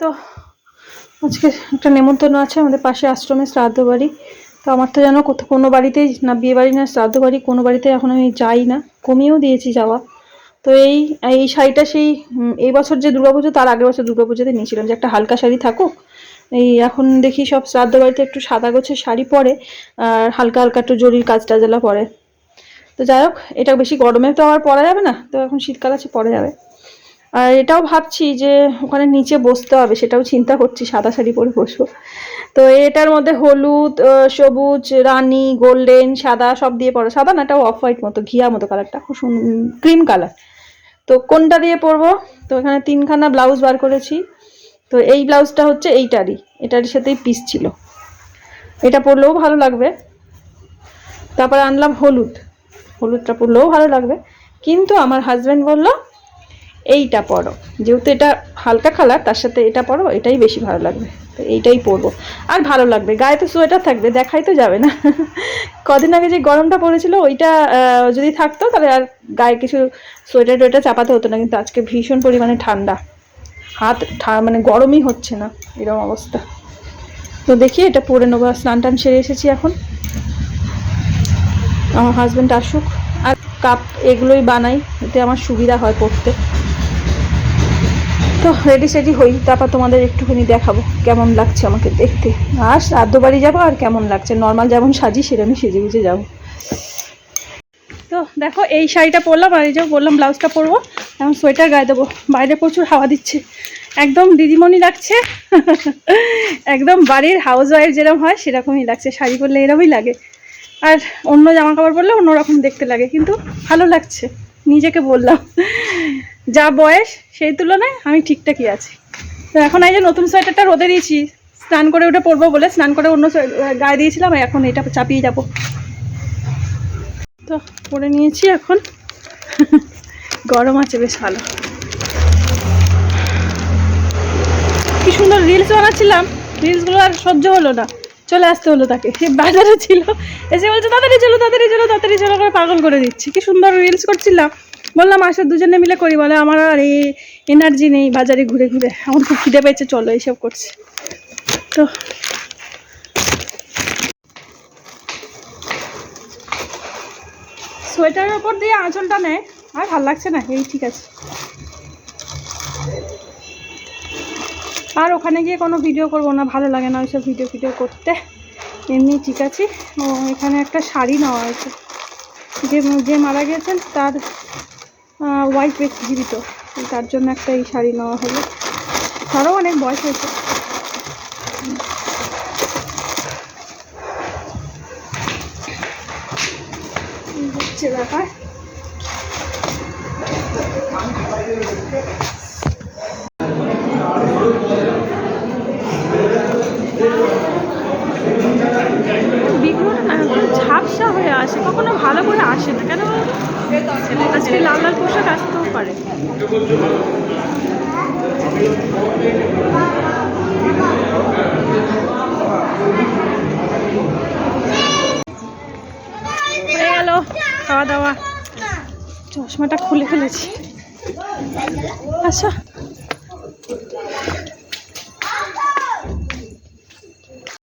তো আজকে একটা নেমন্তন্ন আছে আমাদের পাশে আশ্রমে শ্রাদ্ধ বাড়ি। তো আমার তো জানো কোথাও কোনো বাড়িতেই না, বিয়ে বাড়ি না, শ্রাদ্ধ বাড়ি, কোনো বাড়িতে এখন আমি যাই না। কমিয়েও দিয়েছি যাওয়া। তো এই এই শাড়িটা সেই এই বছর যে দুর্গাপুজো তার আগের বছর দুর্গাপুজোতে নিয়েছিলাম। যে একটা হালকা শাড়ি থাকুক। এই এখন দেখি সব শ্রাদ্ধ বাড়িতে একটু সাদা গোছের শাড়ি পরে, আর হালকা হালকা একটু জরির কাজ টাজলা পরে। তো যাই হোক, এটা বেশি গরমে তো আর পরা যাবে না। তো এখন শীতকাল আছে, পরে যাবে। আর এটাও ভাবছি যে ওখানে নিচে বসতে হবে, সেটাও চিন্তা করছি, সাদা শাড়ি পরে বসবো। তো এটার মধ্যে হলুদ সবুজ, রানী, গোল্ডেন, সাদা সব দিয়ে পরো সাদা না, এটাও অফ হোয়াইট মতো, ঘিয়া মতো কালারটা খুব সুন্দর ক্রিম কালার তো কোনটা দিয়ে পরবো? তো এখানে তিনখানা ব্লাউজ বার করেছি। তো এই ব্লাউজটা হচ্ছে এইটারই, এটার সাথেই পিস ছিল। এটা পরলেও ভালো লাগবে। তারপর আনলাম হলুদ। হলুদটা পরলেও ভালো লাগবে। কিন্তু আমার হাজব্যান্ড বলল এইটা পরো। যেহেতু এটা হালকা কালার তার সাথে এটা পরো, এটাই বেশি ভালো লাগবে। তো এইটাই পরবো। আর ভালো লাগবে। গায়ে তো সোয়েটার থাকবে, দেখাই তো যাবে না। কদিন আগে যে গরমটা পড়েছিল, ওইটা যদি থাকতো, তাহলে আর গায়ে কিছু সোয়েটার টোয়েটার চাপাতে হতো না, কিন্তু আজকে ভীষণ পরিমাণে ঠান্ডা। হাত মানে গরমই হচ্ছে না এরকম অবস্থা। তো দেখি, এটা পরে নেব। স্নান টান সেরে এসেছি এখন। আমার হাজব্যান্ড আসুক। আর কাপ এগুলোই বানাই, এতে আমার সুবিধা হয় পড়তে তো রেডি সেডি হই। তারপর তোমাদের একটুখানি দেখাবো কেমন লাগছে আমাকে দেখতে। আর শ্রাদ্ধ বাড়ি যাব আর কেমন লাগছে? নর্মাল যেমন সাজি সেরকমই সেজে গুজে যাব। তো দেখো, এই শাড়িটা পরলাম আর এই যে বললাম ব্লাউজটা পরবো। এখন সোয়েটার গায়ে দেবো। বাইরে প্রচুর হাওয়া দিচ্ছে। একদম দিদিমণি লাগছে। একদম বাড়ির হাউস ওয়াইফ যেরকম হয়, সেরকমই লাগছে। শাড়ি পরলে এরকমই লাগে। আর অন্য জামা কাপড় পরলে অন্যরকম দেখতে লাগে। কিন্তু ভালো লাগছে। নিজেকে বললাম। যা বয়স সেই তুলনায় আমি ঠিকঠাকই আছি। তো এখন এই যে নতুন সোয়েটারটা রোদে দিয়েছি, স্নান করে ওটা পরবো বলে স্নান করে অন্য গায়ে দিয়েছিলাম, আর এখন এটা চাপিয়ে যাব। তো পরে নিয়েছি এখন। গরম আছে, বেশ ভালো। কি সুন্দর রিলস বানাচ্ছিলাম। রিলসগুলো আর সহ্য হলো না। চলে আসতে হলো তাকে। সে বাজারে ছিল। এসে বলছে, তাড়াতাড়ি চলো তাড়াতাড়ি চলো তাড়াতাড়ি চলো করে পাগল করে দিচ্ছি। কি সুন্দর রিলস করছিলাম। বললাম আসো দুজনে মিলে করি, বলে আমার আর এই এনার্জি নেই বাজারে ঘুরে ঘুরে। আমার খুব খিদে পেয়েছে, চলো এইসব করছে। তো সোয়েটারের ওপর দিয়ে আঁচলটা নেয়। আর ভালো লাগছে না? এই, ঠিক আছে। আর ওখানে গিয়ে কোনো ভিডিও করব না, ভালো লাগে না ওইসব ভিডিও ভিডিও করতে। এমনি ঠিক আছে। ও, এখানে একটা শাড়ি নেওয়া হয়েছে। যে যে মারা গেছেন, তার ওয়াইফ বেশ জীবিত। তার জন্য একটা এই শাড়ি নেওয়া হলো। তারও অনেক বয়স হয়েছে। ব্যাপার। ঝাপসা হয়ে আসে, কখনো ভালো করে আসে না। কেন আজকে লাল লাল পোশাক আসতেও পারে। হয়ে গেল খাওয়া দাওয়া চশমাটা খুলে ফেলেছি। আচ্ছা।